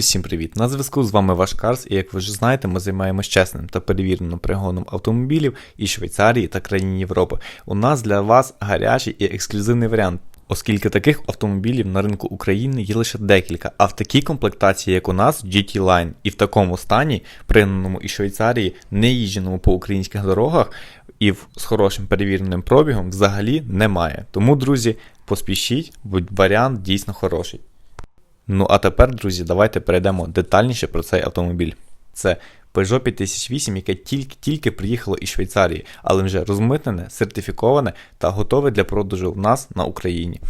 Всім привіт! На зв'язку з вами ваш Карс, і як ви вже знаєте, ми займаємось чесним та перевіреним пригоном автомобілів із Швейцарії та країн Європи. У нас для вас гарячий і ексклюзивний варіант, оскільки таких автомобілів на ринку України є лише декілька, а в такій комплектації, як у нас, GT Line, і в такому стані, пригнаному із Швейцарії, не їждженому по українських дорогах і з хорошим перевіреним пробігом взагалі немає. Тому, друзі, поспішіть, бо варіант дійсно хороший. Ну а тепер, друзі, давайте перейдемо детальніше про цей автомобіль. Це Peugeot 5008, яке тільки-тільки приїхало із Швейцарії, але вже розмитнене, сертифіковане та готове для продажу в нас на Україні.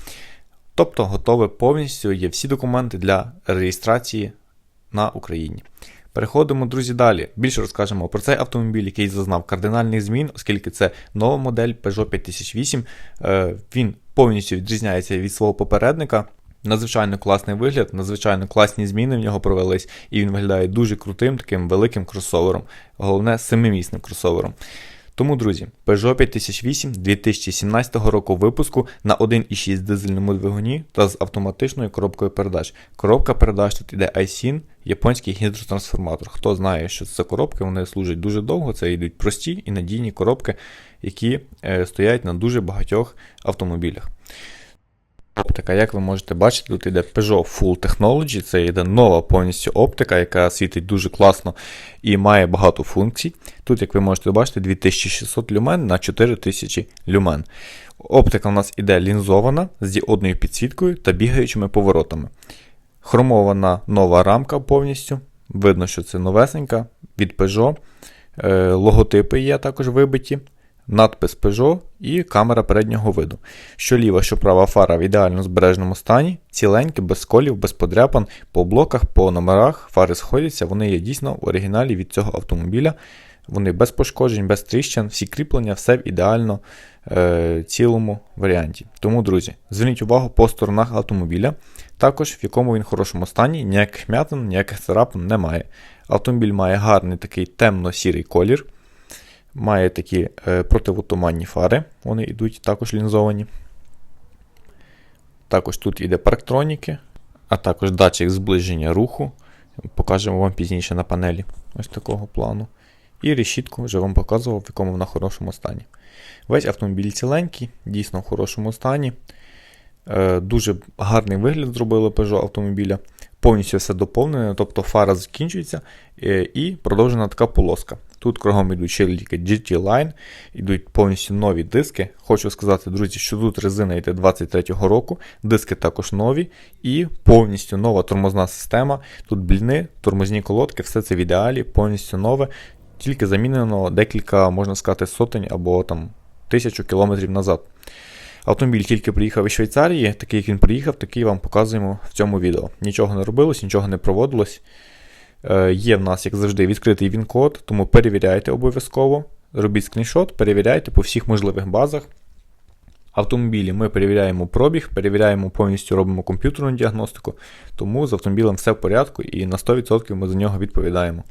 Тобто готове повністю є всі документи для реєстрації на Україні. Переходимо, друзі, далі. Більше розкажемо про цей автомобіль, який зазнав кардинальних змін, оскільки це нова модель Peugeot 5008. Е, Він повністю відрізняється від свого попередника. Надзвичайно класний вигляд, надзвичайно класні зміни в нього провелись, і він виглядає дуже крутим, таким великим кросовером. Головне, семимісним кросовером. Тому, друзі, Peugeot 5008 2017 року випуску на 1,6 дизельному двигуні та з автоматичною коробкою передач. Коробка передач тут іде iSIN, японський гідротрансформатор. Хто знає, що це коробки, вони служать дуже довго. Це йдуть прості і надійні коробки, які е, стоять на дуже багатьох автомобілях. Оптика, як ви можете бачити, тут йде Peugeot Full Technology, це йде нова повністю оптика, яка світить дуже класно і має багато функцій. Тут, як ви можете бачити, 2600 люмен на 4000 люмен. Оптика у нас іде лінзована з діодною підсвіткою та бігаючими поворотами. Хромована нова рамка повністю. Видно, що це новесенька від Peugeot. Е, Логотипи є також вибиті надпис Peugeot і камера переднього виду. Що ліва, що права фара в ідеально збереженому стані, ціленькі, без сколів, без подряпин, по блоках, по номерах, фари сходяться, вони є дійсно в оригіналі від цього автомобіля. Вони без пошкоджень, без тріщин, всі кріплення, все в ідеально е, цілому варіанті. Тому, друзі, зверніть увагу по сторонах автомобіля, також в якому він хорошому стані, ніяких м'ятин, ніяких царапин немає. Автомобіль має гарний такий темно-сірий колір. Має такі е, противотуманні фари, вони йдуть також лінзовані. Також тут іде парктроніки, а також датчик зближення руху. Покажемо вам пізніше на панелі ось такого плану. І решітку вже вам показував, в якому вона в хорошому стані. Весь автомобіль ціленький, дійсно в хорошому стані. Е, Дуже гарний вигляд зробили Peugeot автомобіля. Повністю все доповнене, тобто фара закінчується е, і продовжена така полоска. Тут кругом йдуть ще тільки GT Line, йдуть повністю нові диски. Хочу сказати, друзі, що тут резина йде 23-го року, диски також нові і повністю нова тормозна система. Тут бліни, тормозні колодки, все це в ідеалі, повністю нове, тільки замінено декілька, можна сказати, сотень або там тисячу кілометрів назад. Автомобіль тільки приїхав із Швейцарії, такий як він приїхав, такий вам показуємо в цьому відео. Нічого не робилось, нічого не проводилось. Е, Є в нас, як завжди, відкритий він-код, тому перевіряйте обов'язково. Робіть скріншот, перевіряйте по всіх можливих базах. Автомобілі ми перевіряємо пробіг, перевіряємо повністю робимо комп'ютерну діагностику, тому з автомобілем все в порядку і на 100% ми за нього відповідаємо.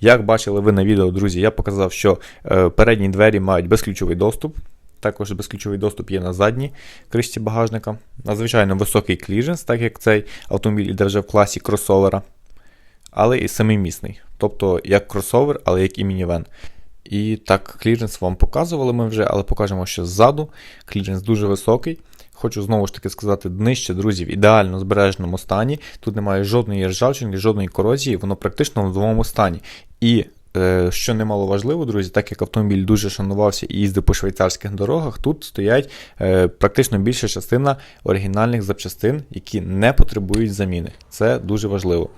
Як бачили ви на відео, друзі, я показав, що е, передні двері мають безключовий доступ. Також безключовий доступ є на задній кришці багажника. Надзвичайно високий кліренс, так як цей автомобіль іде вже в класі кросовера, але і семимісний. Тобто як кросовер, але як і мінівен. І так, кліренс вам показували ми вже, але покажемо, що ззаду кліренс дуже високий. Хочу знову ж таки сказати, днище, друзі, в ідеально збереженому стані. Тут немає жодної ржавчинки, жодної корозії, воно практично в новому стані. І е, що немало важливо, друзі, так як автомобіль дуже шанувався і їздив по швейцарських дорогах, тут стоять е, практично більша частина оригінальних запчастин, які не потребують заміни. Це дуже важливо.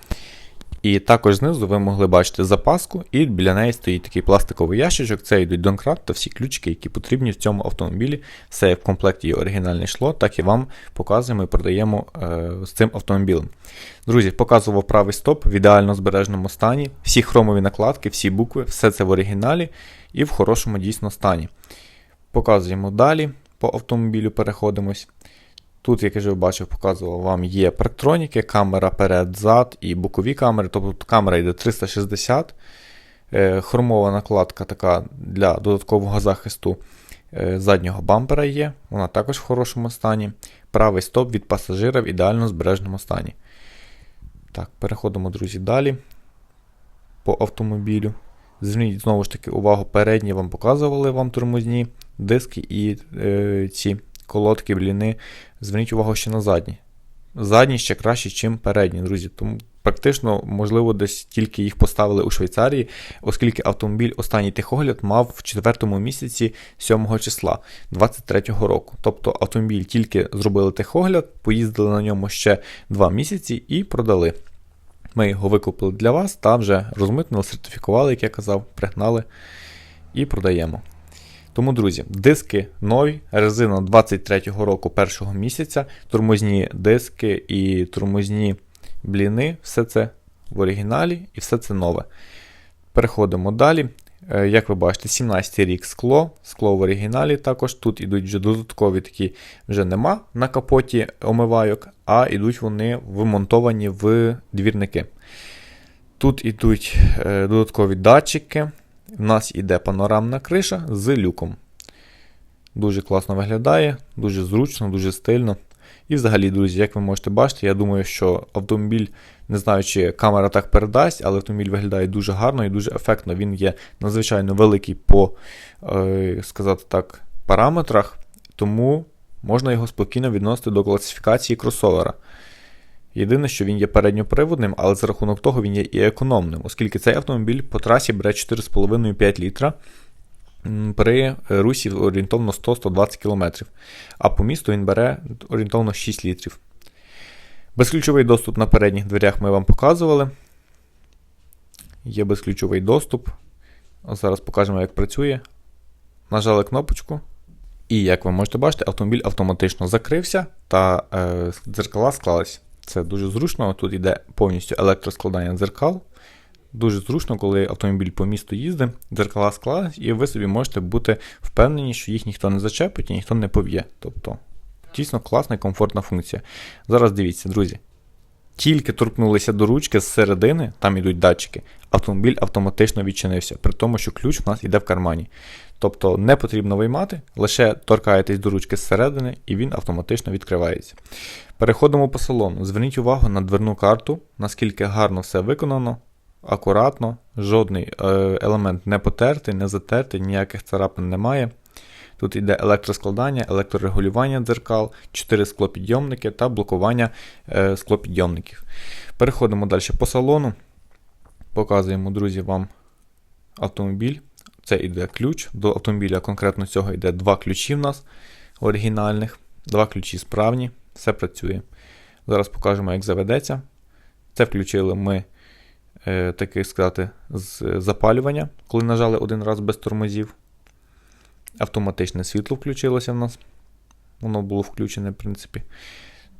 І також знизу ви могли бачити запаску, і біля неї стоїть такий пластиковий ящичок, це йдуть донкрат та всі ключики, які потрібні в цьому автомобілі. Все в комплекті є оригінальне шло, так і вам показуємо і продаємо е, з цим автомобілем. Друзі, показував правий стоп в ідеально збереженому стані, всі хромові накладки, всі букви, все це в оригіналі і в хорошому дійсно стані. Показуємо далі, по автомобілю переходимось. Тут, як я вже бачив, показував вам є парктроніки, камера перед-зад і бокові камери. Тобто камера йде 360, е, хромова накладка така для додаткового захисту е, заднього бампера є, вона також в хорошому стані. Правий стоп від пасажира в ідеально збереженому стані. Так, переходимо, друзі, далі по автомобілю. Зверніть знову ж таки увагу, передні вам показували вам тормозні диски і е, ці колодки, бліни. Зверніть увагу ще на задні. Задні ще краще, ніж передні, друзі. Тому практично, можливо, десь тільки їх поставили у Швейцарії, оскільки автомобіль останній техогляд мав в 4 місяці 7 числа 23-го року. Тобто автомобіль тільки зробили техогляд, поїздили на ньому ще 2 місяці і продали. Ми його викупили для вас та вже розмитнили, сертифікували, як я казав, пригнали і продаємо. Тому, друзі, диски нові, резина 23-го року першого місяця, тормозні диски і тормозні бліни, все це в оригіналі і все це нове. Переходимо далі. Е, Як ви бачите, 17 й рік скло, скло в оригіналі також. Тут ідуть вже додаткові такі вже нема на капоті омивайок, а йдуть вони вмонтовані в двірники. Тут ідуть е, додаткові датчики. У нас іде панорамна криша з люком. Дуже класно виглядає, дуже зручно, дуже стильно. І взагалі, друзі, як ви можете бачити, я думаю, що автомобіль, не знаю, чи камера так передасть, але автомобіль виглядає дуже гарно і дуже ефектно. Він є надзвичайно великий по е, сказати так, параметрах, тому можна його спокійно відносити до класифікації кросовера. Єдине, що він є передньоприводним, але за рахунок того він є і економним, оскільки цей автомобіль по трасі бере 4,5-5 літра при русі орієнтовно 100-120 км, а по місту він бере орієнтовно 6 літрів. Безключовий доступ на передніх дверях ми вам показували. Є безключовий доступ. Зараз покажемо, як працює. Нажали кнопочку. І, як ви можете бачити, автомобіль автоматично закрився та е, дзеркала склались. Це дуже зручно. Тут йде повністю електроскладання дзеркал. Дуже зручно, коли автомобіль по місту їздить, дзеркала склались, і ви собі можете бути впевнені, що їх ніхто не зачепить і ніхто не пов'є. Тобто, дійсно класна і комфортна функція. Зараз дивіться, друзі. Тільки торкнулися до ручки з середини, там йдуть датчики, автомобіль автоматично відчинився, при тому, що ключ у нас йде в кармані. Тобто не потрібно виймати, лише торкаєтесь до ручки зсередини і він автоматично відкривається. Переходимо по салону. Зверніть увагу на дверну карту, наскільки гарно все виконано, акуратно, жодний е, елемент не потертий, не затертий, ніяких царапин немає. Тут йде електроскладання, електрорегулювання дзеркал, 4 склопідйомники та блокування е, склопідйомників. Переходимо далі по салону. Показуємо, друзі, вам автомобіль. Це йде ключ. До автомобіля конкретно цього йде два ключі в нас оригінальних, два ключі справні, все працює. Зараз покажемо, як заведеться. Це включили ми, е, таки сказати, з запалювання, коли нажали один раз без тормозів. Автоматичне світло включилося в нас. Воно було включене, в принципі.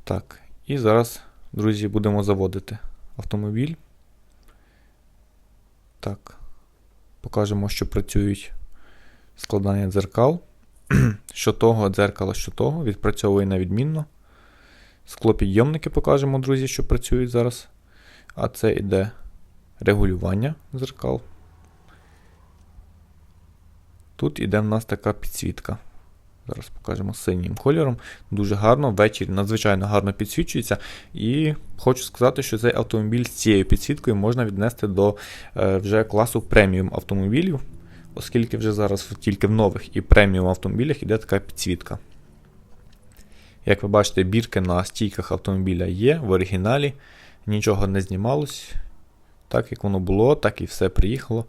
Так, і зараз, друзі, будемо заводити автомобіль. Так. Покажемо, що працюють складання дзеркал. що того дзеркало, що того, відпрацьовує на відмінно. Склопідйомники покажемо, друзі, що працюють зараз. А це йде регулювання дзеркал. Тут іде в нас така підсвітка. Зараз покажемо синім кольором. Дуже гарно, ввечері надзвичайно гарно підсвічується. І хочу сказати, що цей автомобіль з цією підсвіткою можна віднести до е, вже класу преміум автомобілів, оскільки вже зараз тільки в нових і преміум автомобілях іде така підсвітка. Як ви бачите, бірки на стійках автомобіля є в оригіналі, нічого не знімалось. Так як воно було, так і все приїхало.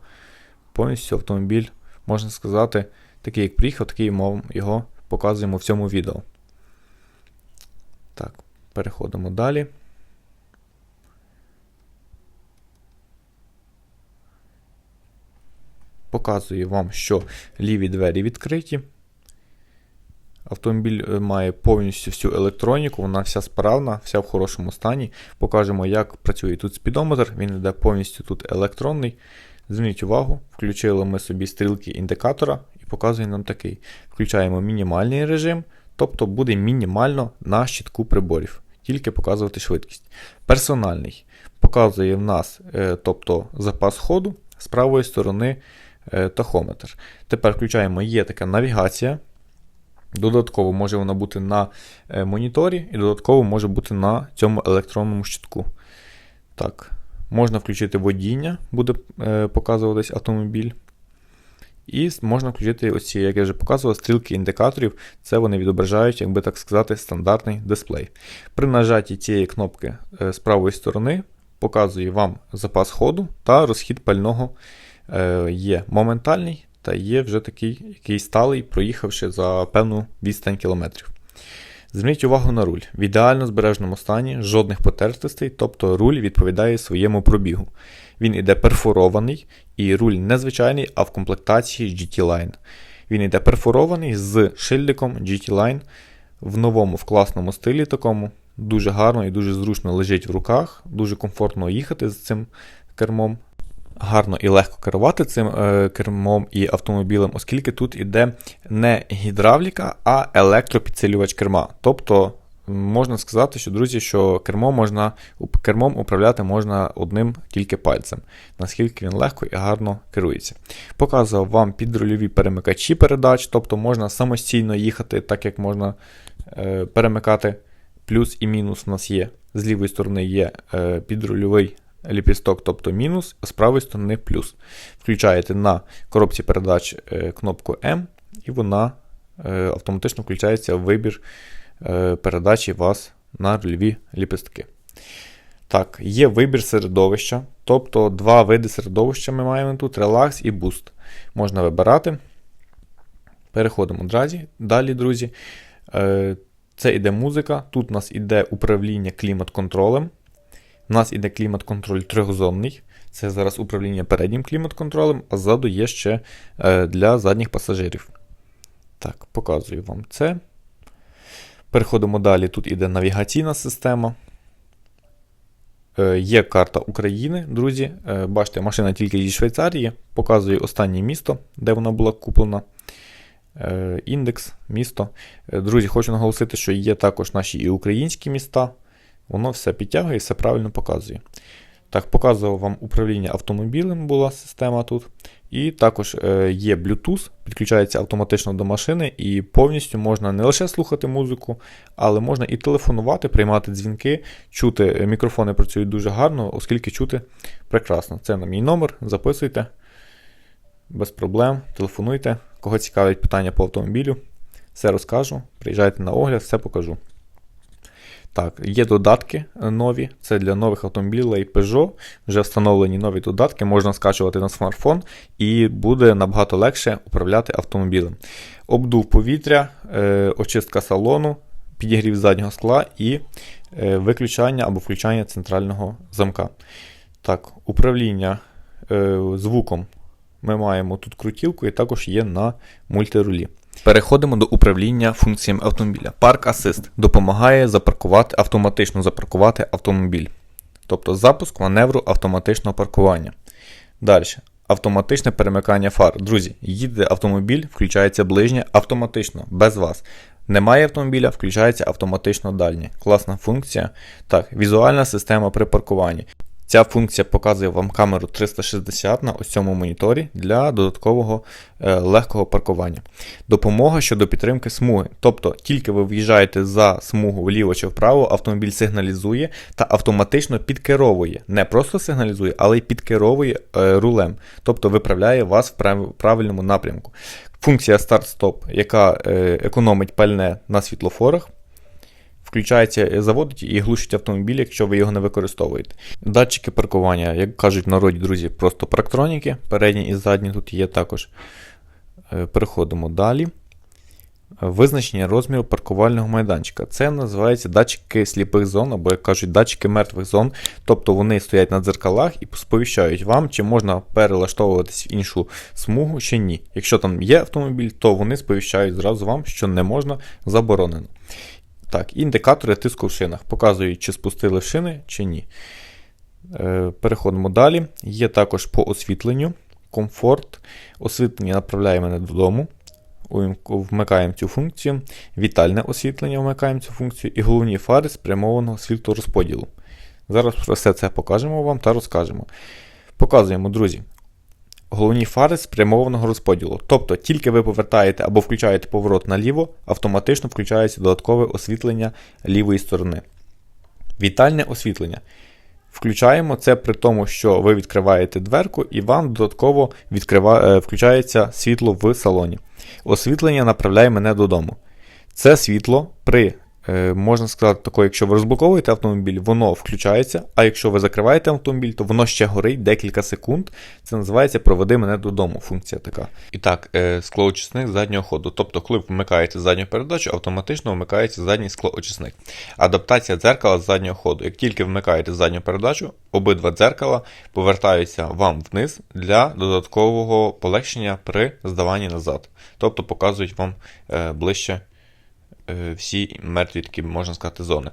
Повністю автомобіль, можна сказати, такий, як приїхав, такий його показуємо в цьому відео. Так, переходимо далі. Показую вам, що ліві двері відкриті. Автомобіль е, має повністю всю електроніку, вона вся справна, вся в хорошому стані. Покажемо, як працює тут спідометр. Він йде повністю тут електронний. Зверніть увагу, включили ми собі стрілки індикатора і показує нам такий. Включаємо мінімальний режим, тобто буде мінімально на щитку приборів, тільки показувати швидкість. Персональний показує в нас е, тобто, запас ходу з правої сторони е, тахометр. Тепер включаємо є така навігація. Додатково може вона бути на е, моніторі, і додатково може бути на цьому електронному щитку. Так, можна включити водіння, буде е, показуватись автомобіль. І можна включити оці, як я вже показував, стрілки індикаторів. Це вони відображають, як би так сказати, стандартний дисплей. При нажатті цієї кнопки е, з правої сторони показує вам запас ходу та розхід пального е, є моментальний та є вже такий, який сталий, проїхавши за певну відстань кілометрів. Зверніть увагу на руль. В ідеально збереженому стані жодних потертостей, тобто руль відповідає своєму пробігу. Він іде перфорований, і руль не звичайний, а в комплектації GT-Line. Він іде перфорований з шильдиком GT-Line в новому в класному стилі такому. Дуже гарно і дуже зручно лежить в руках, дуже комфортно їхати з цим кермом. Гарно і легко керувати цим е, кермом і автомобілем, оскільки тут іде не гідравліка, а електропідсилювач керма. Тобто можна сказати, що друзі, що кермо можна, кермом управляти можна одним тільки пальцем, наскільки він легко і гарно керується. Показував вам підрульові перемикачі передач, тобто можна самостійно їхати, так як можна е, перемикати плюс і мінус у нас є. З лівої сторони є е, підрульовий ліпісток, тобто мінус, а з правої сторони плюс. Включаєте на коробці передач е, кнопку М, і вона е, автоматично включається в вибір е, передачі вас на рульові ліпістки. Так, є вибір середовища, тобто два види середовища ми маємо тут: релакс і буст. Можна вибирати. Переходимо дразі. далі, друзі. Це іде музика. Тут у нас іде управління клімат-контролем. У нас іде клімат-контроль трьохзонний. Це зараз управління переднім клімат-контролем, а ззаду є ще е, для задніх пасажирів. Так, показую вам це. Переходимо далі. Тут іде навігаційна система. Е, Є карта України, друзі. Е, Бачите, машина тільки зі Швейцарії. Показує останнє місто, де вона була куплена. Індекс, місто. Друзі, хочу наголосити, що є також наші і українські міста. Воно все підтягує і все правильно показує. Так, показував вам управління автомобілем, була система тут. І також е, є Bluetooth, підключається автоматично до машини, і повністю можна не лише слухати музику, але можна і телефонувати, приймати дзвінки, чути. Мікрофони працюють дуже гарно, оскільки чути прекрасно. Це на мій номер, записуйте. Без проблем, телефонуйте. Кого цікавить питання по автомобілю, все розкажу. Приїжджайте на огляд, все покажу. Так, є додатки нові, це для нових автомобілів Peugeot. Вже встановлені нові додатки, можна скачувати на смартфон і буде набагато легше управляти автомобілем. Обдув повітря, е, очистка салону, підігрів заднього скла і е, виключання або включання центрального замка. Так, Управління е, звуком ми маємо тут крутілку і також є на мультирулі. Переходимо до управління функціями автомобіля. Park Assist допомагає запаркувати, автоматично запаркувати автомобіль. Тобто запуск маневру автоматичного паркування. Далі. Автоматичне перемикання фар. Друзі, їде автомобіль, включається ближнє автоматично, без вас. Немає автомобіля, включається автоматично дальнє. Класна функція. Так, візуальна система при паркуванні. Ця функція показує вам камеру 360 на ось цьому моніторі для додаткового е, легкого паркування. Допомога щодо підтримки смуги. Тобто, тільки ви в'їжджаєте за смугу вліво чи вправо, автомобіль сигналізує та автоматично підкеровує. Не просто сигналізує, але й підкеровує е, рулем, тобто виправляє вас в правильному напрямку. Функція старт-стоп, яка е, економить пальне на світлофорах включається, е, заводить і глушить автомобіль, якщо ви його не використовуєте. Датчики паркування, як кажуть народі, друзі, просто парктроніки, передні і задні тут є також. Е, переходимо далі. Визначення розміру паркувального майданчика. Це називається датчики сліпих зон, або, як кажуть, датчики мертвих зон. Тобто вони стоять на дзеркалах і сповіщають вам, чи можна перелаштовуватись в іншу смугу, чи ні. Якщо там є автомобіль, то вони сповіщають зразу вам, що не можна заборонено. Так, індикатори тиску в шинах. Показують, чи спустили шини, чи ні. Е, переходимо далі. Є також по освітленню. Комфорт. Освітлення направляє мене додому. Вмикаємо цю функцію. Вітальне освітлення вмикаємо цю функцію. І головні фари спрямованого світлорозподілу. Зараз про все це покажемо вам та розкажемо. Показуємо, друзі, головні фари спрямованого розподілу. Тобто, тільки ви повертаєте або включаєте поворот наліво, автоматично включається додаткове освітлення лівої сторони. Вітальне освітлення. Включаємо це при тому, що ви відкриваєте дверку і вам додатково відкрива... е, включається світло в салоні. Освітлення направляє мене додому. Це світло при, можна сказати, тако, якщо ви розблоковуєте автомобіль, воно включається, а якщо ви закриваєте автомобіль, то воно ще горить декілька секунд. Це називається Проведи мене додому. Функція така. І так, е, склоочисник заднього ходу. Тобто, коли вмикаєте задню передачу, автоматично вмикається задній склоочисник. Адаптація дзеркала з заднього ходу. Як тільки вмикаєте задню передачу, обидва дзеркала повертаються вам вниз для додаткового полегшення при здаванні назад. Тобто показують вам е, ближче е, всі мертві такі, можна сказати, зони.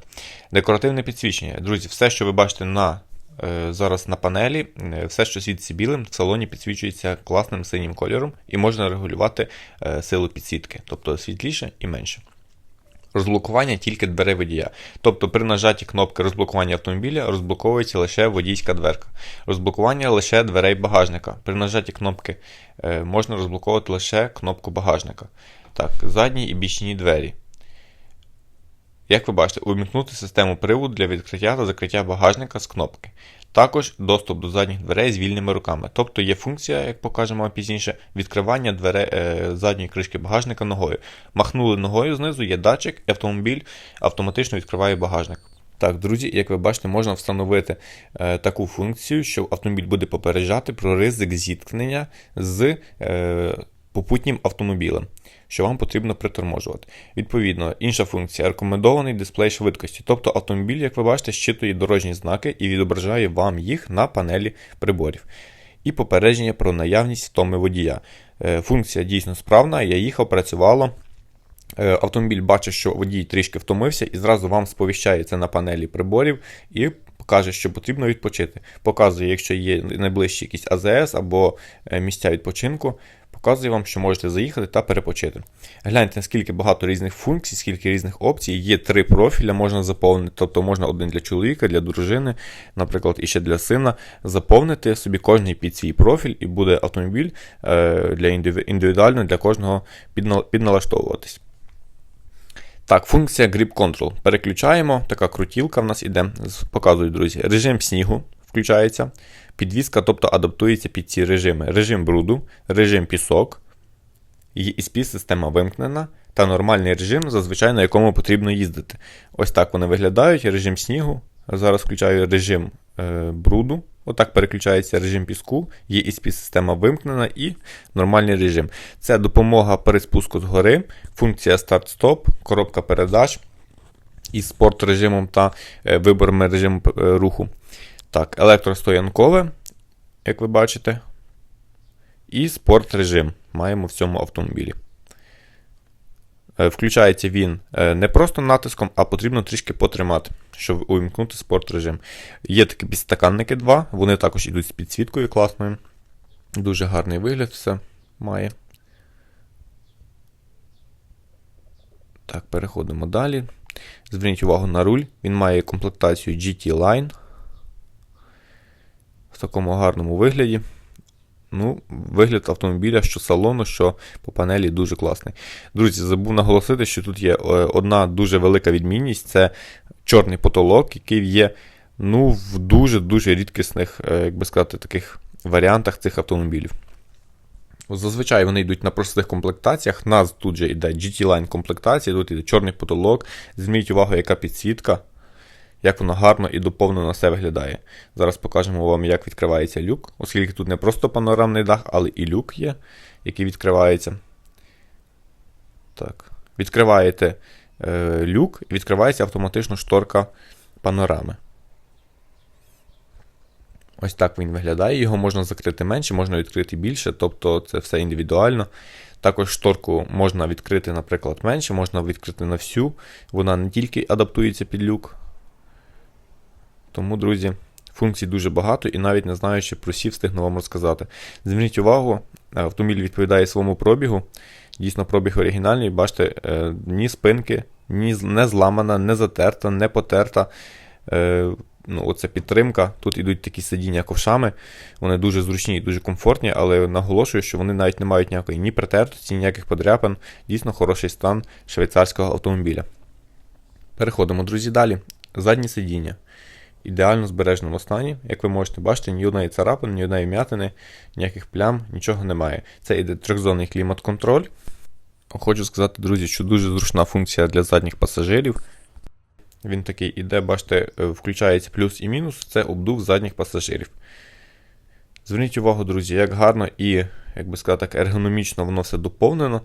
Декоративне підсвічення. Друзі, все, що ви бачите на, е, зараз на панелі, е, все, що світиться білим, в салоні підсвічується класним синім кольором і можна регулювати е, силу підсвітки, тобто світліше і менше. Розблокування тільки дверей водія. Тобто при нажатті кнопки розблокування автомобіля розблоковується лише водійська дверка. Розблокування лише дверей багажника. При нажатті кнопки е, можна розблокувати лише кнопку багажника. Так, задні і бічні двері. Як ви бачите, увімкнути систему приводу для відкриття та закриття багажника з кнопки. Також доступ до задніх дверей з вільними руками. Тобто є функція, як покажемо пізніше, відкривання дверей е, задньої кришки багажника ногою. Махнули ногою знизу, є датчик, і автомобіль автоматично відкриває багажник. Так, друзі, як ви бачите, можна встановити е, таку функцію, що автомобіль буде попереджати про ризик зіткнення з е, попутнім автомобілем, що вам потрібно приторможувати. Відповідно, інша функція рекомендований дисплей швидкості. Тобто автомобіль, як ви бачите, щитує дорожні знаки і відображає вам їх на панелі приборів. І попередження про наявність втоми водія. Е, Функція дійсно справна, я їхав, працювало. Е, Автомобіль бачить, що водій трішки втомився, і зразу вам сповіщає це на панелі приборів і каже, що потрібно відпочити. Показує, якщо є найближчі якісь АЗС або е, місця відпочинку, показує вам, що можете заїхати та перепочити. Гляньте, наскільки багато різних функцій, скільки різних опцій. Є три профіля, можна заповнити, тобто можна один для чоловіка, для дружини, наприклад, і ще для сина. Заповнити собі кожний під свій профіль, і буде автомобіль е, для індивідуально для кожного підналаштовуватись. Так, функція Grip Control. Переключаємо. Така крутілка в нас іде. Показую, друзі. Режим снігу включається. Підвізка, тобто адаптується під ці режими. Режим бруду, режим пісок, ESP система вимкнена та нормальний режим, зазвичай на якому потрібно їздити. Ось так вони виглядають. Режим снігу. Зараз включаю режим е, бруду. Отак переключається режим піску, є ESP система вимкнена і нормальний режим. Це допомога при спуску з гори, функція старт-стоп, коробка передач із спорт режимом та е, виборами режиму е, руху. Так, електростоянкове, як ви бачите. І спорт режим маємо в цьому автомобілі. Е, включається він не просто натиском, а потрібно трішки потримати, щоб увімкнути спорт режим. Є такі підстаканники 2, вони також йдуть з підсвіткою класною. Дуже гарний вигляд все має. Так, переходимо далі. Зверніть увагу на руль. Він має комплектацію GT Line. В такому гарному вигляді. Ну, Вигляд автомобіля, що салону, що по панелі дуже класний. Друзі, забув наголосити, що тут є е, одна дуже велика відмінність це чорний потолок, який є ну, в дуже-дуже рідкісних, е, як би сказати, таких варіантах цих автомобілів. Зазвичай вони йдуть на простих комплектаціях. Нас тут же йде GT-Line комплектація, тут йде чорний потолок. Зміть увагу, яка підсвітка, як вона гарно і доповнено все виглядає. Зараз покажемо вам, як відкривається люк, оскільки тут не просто панорамний дах, але і люк є, який відкривається. Так. Відкриваєте е, люк і відкривається автоматично шторка панорами. Ось так він виглядає. Його можна закрити менше, можна відкрити більше, тобто це все індивідуально. Також шторку можна відкрити, наприклад, менше, можна відкрити на всю. Вона не тільки адаптується під люк. Тому, друзі, функцій дуже багато і навіть не знаючи про всі, встигну вам розказати. Зверніть увагу, автомобіль відповідає своєму пробігу. Дійсно, пробіг оригінальний, бачите, е, ні спинки, ні не зламана, не затерта, не потерта. Е, ну, оце підтримка. Тут йдуть такі сидіння ковшами, вони дуже зручні і дуже комфортні, але наголошую, що вони навіть не мають ніякої ні притертості, ніяких подряпин. Дійсно хороший стан швейцарського автомобіля. Переходимо, друзі, далі. Задні сидіння. Ідеально збереженому стані. Як ви можете бачити, ні одної царапини, ні одної м'ятини, ніяких плям, нічого немає. Це іде трьохзонний клімат-контроль. Хочу сказати, друзі, що дуже зручна функція для задніх пасажирів. Він такий іде, бачите, е, включається плюс і мінус, це обдув задніх пасажирів. Зверніть увагу, друзі, як гарно і, як би сказати, так, ергономічно воно все доповнено,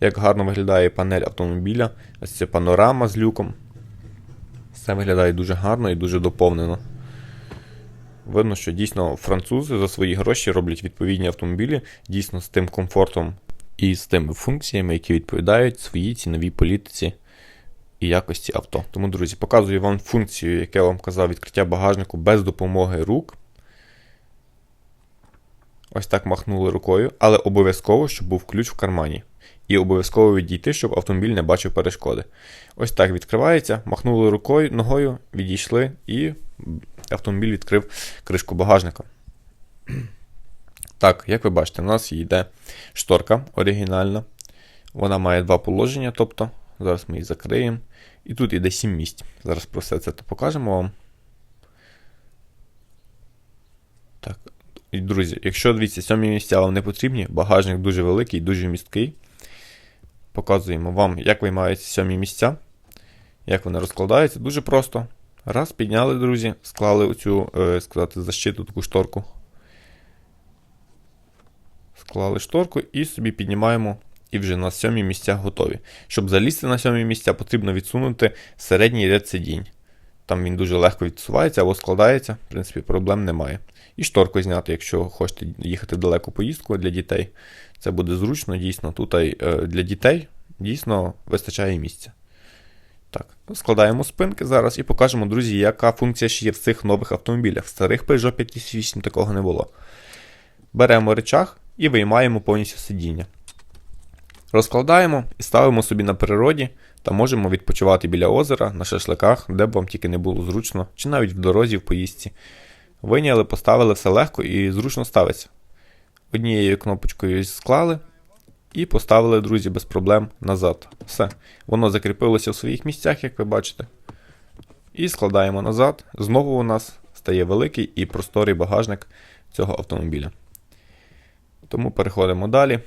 як гарно виглядає панель автомобіля. Ось це панорама з люком. Все виглядає дуже гарно і дуже доповнено. Видно, що дійсно французи за свої гроші роблять відповідні автомобілі, дійсно з тим комфортом і з тими функціями, які відповідають своїй ціновій політиці і якості авто. Тому, друзі, показую вам функцію, як я вам казав, відкриття багажнику без допомоги рук. Ось так махнули рукою, але обов'язково, щоб був ключ в кармані. І обов'язково відійти, щоб автомобіль не бачив перешкоди. Ось так відкривається, махнули рукою, ногою, відійшли, і автомобіль відкрив кришку багажника. Так, як ви бачите, у нас йде шторка оригінальна. Вона має два положення, тобто зараз ми її закриємо. І тут йде 7 місць. Зараз про все це покажемо вам. Так. Друзі, якщо дивіться, сьомі місця вам не потрібні, багажник дуже великий, дуже місткий. Показуємо вам, як виймаються сьомі місця, як вони розкладаються. Дуже просто. Раз, підняли, друзі, склали оцю, е, сказати, защиту таку шторку. Склали шторку і собі піднімаємо, і вже на сьомі місця готові. Щоб залізти на сьомі місця, потрібно відсунути середній ряд сидінь. Там він дуже легко відсувається або складається, в принципі, проблем немає. І шторку зняти, якщо хочете їхати далеко поїздку для дітей. Це буде зручно, дійсно. Тут е, для дітей дійсно вистачає місця. Так, складаємо спинки зараз і покажемо, друзі, яка функція ще є в цих нових автомобілях. В старих Peugeot 508 такого не було. Беремо речах і виймаємо повністю сидіння. Розкладаємо і ставимо собі на природі та можемо відпочивати біля озера, на шашликах, де б вам тільки не було зручно, чи навіть в дорозі, в поїздці. Виняли, поставили все легко і зручно ставиться. Однією кнопочкою склали і поставили, друзі, без проблем назад. Все. Воно закріпилося в своїх місцях, як ви бачите. І складаємо назад. Знову у нас стає великий і просторий багажник цього автомобіля. Тому переходимо далі.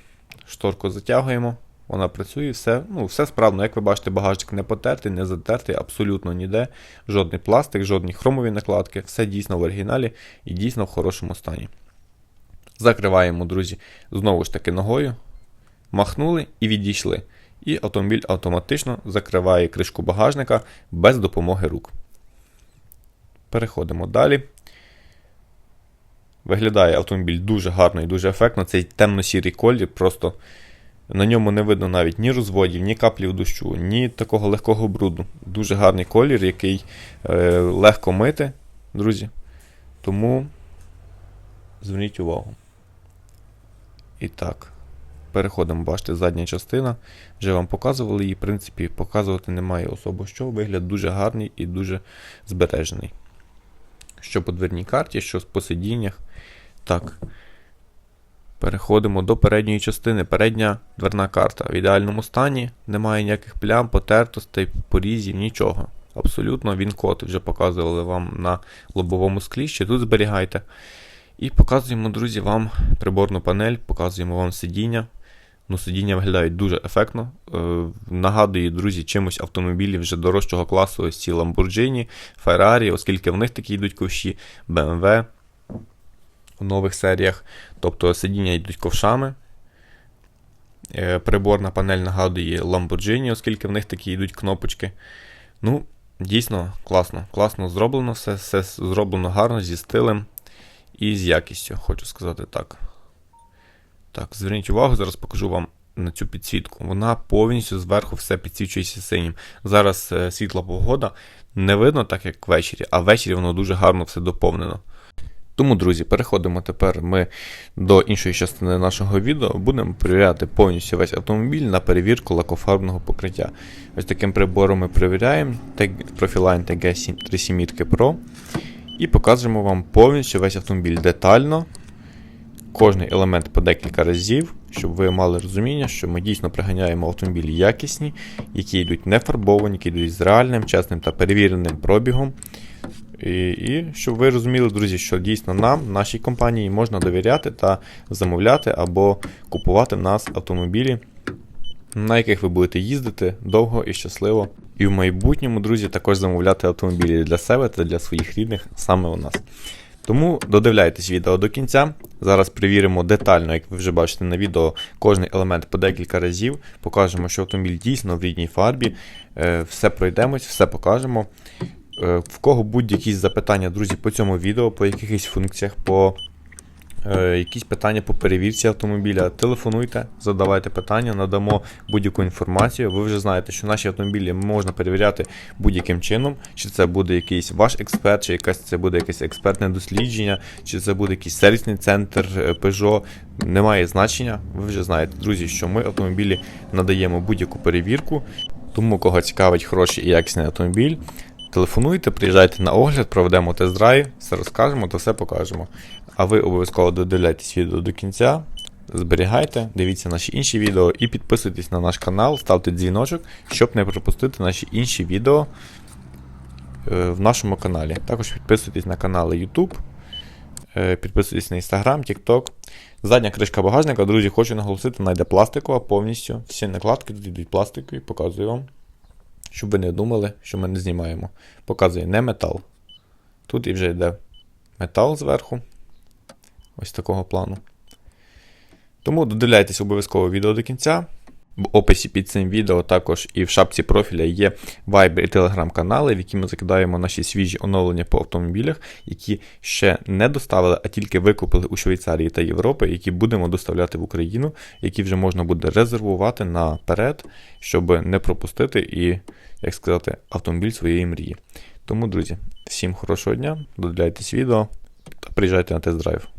Шторку затягуємо, вона працює, все ну, все справно. Як ви бачите, багажник не потертий, не затертий, абсолютно ніде. Жодний пластик, жодні хромові накладки, все дійсно в оригіналі і дійсно в хорошому стані. Закриваємо, друзі, знову ж таки ногою. Махнули і відійшли. І автомобіль автоматично закриває кришку багажника без допомоги рук. Переходимо далі. Виглядає автомобіль дуже гарно і дуже ефектно. Цей темно-сірий колір, просто на ньому не видно навіть ні розводів, ні каплів дощу, ні такого легкого бруду. Дуже гарний колір, який е, легко мити, друзі. Тому зверніть увагу. І так, переходимо, бачите, задня частина. Вже вам показували її, в принципі, показувати немає особо що. Вигляд дуже гарний і дуже збережений. Що по дверній карті, що по сидіннях. Так. Переходимо до передньої частини. Передня дверна карта. В ідеальному стані, немає ніяких плям, потертостей, порізів, нічого. Абсолютно він код вже показували вам на лобовому склі, ще тут зберігайте. І показуємо, друзі, вам приборну панель, показуємо вам сидіння. Ну, Сидіння виглядають дуже ефектно. Е, нагадую, друзі, чимось автомобілі вже дорожчого класу, ось ці Lamborghini, Ferrari, оскільки в них такі йдуть ковші, BMW у нових серіях. Тобто сидіння йдуть ковшами. Е, приборна панель нагадує Lamborghini, оскільки в них такі йдуть кнопочки. Ну, Дійсно класно. Класно зроблено, все, все зроблено гарно, зі стилем і з якістю, хочу сказати так. Так, зверніть увагу, зараз покажу вам на цю підсвітку. Вона повністю зверху все підсвічується синім. Зараз е, світла погода не видно, так як ввечері, а ввечері воно дуже гарно все доповнено. Тому, друзі, переходимо тепер ми до іншої частини нашого відео. Будемо перевіряти повністю весь автомобіль на перевірку лакофарбного покриття. Ось таким прибором ми перевіряємо Profiline TG37 Pro і показуємо вам повністю весь автомобіль детально. Кожний елемент по декілька разів, щоб ви мали розуміння, що ми дійсно приганяємо автомобілі якісні, які йдуть не фарбовані, які йдуть з реальним, чесним та перевіреним пробігом. І, і щоб ви розуміли, друзі, що дійсно нам, нашій компанії, можна довіряти та замовляти або купувати в нас автомобілі, на яких ви будете їздити довго і щасливо. І в майбутньому, друзі, також замовляти автомобілі для себе та для своїх рідних саме у нас. Тому додивляйтесь відео до кінця. Зараз перевіримо детально, як ви вже бачите на відео, кожний елемент по декілька разів. Покажемо, що автомобіль дійсно в рідній фарбі. Е, Все пройдемось, все покажемо. Е, В кого будь-якісь запитання, друзі, по цьому відео, по якихось функціях, по е, якісь питання по перевірці автомобіля, телефонуйте, задавайте питання, надамо будь-яку інформацію. Ви вже знаєте, що наші автомобілі можна перевіряти будь-яким чином, чи це буде якийсь ваш експерт, чи якась це буде якесь експертне дослідження, чи це буде якийсь сервісний центр е, Peugeot. Немає значення. Ви вже знаєте, друзі, що ми автомобілі надаємо будь-яку перевірку. Тому, кого цікавить хороший і якісний автомобіль, телефонуйте, приїжджайте на огляд, проведемо тест-драйв, все розкажемо та все покажемо. А ви обов'язково додивляйтесь відео до кінця, зберігайте, дивіться наші інші відео і підписуйтесь на наш канал, ставте дзвіночок, щоб не пропустити наші інші відео е, в нашому каналі. Також підписуйтесь на канали YouTube, е, підписуйтесь на Instagram, TikTok. Задня кришка багажника, друзі, хочу наголосити, вона йде пластикова повністю. Всі накладки тут йдуть пластикові, показую вам. Щоб ви не думали, що ми не знімаємо. Показує не метал. Тут і вже йде метал зверху. Ось такого плану. Тому додивляйтесь обов'язково відео до кінця. В описі під цим відео також і в шапці профіля є Viber і Telegram канали, в які ми закидаємо наші свіжі оновлення по автомобілях, які ще не доставили, а тільки викупили у Швейцарії та Європи, які будемо доставляти в Україну, які вже можна буде резервувати наперед, щоб не пропустити і, як сказати, автомобіль своєї мрії. Тому, друзі, всім хорошого дня, додивляйтесь відео та приїжджайте на тест-драйв.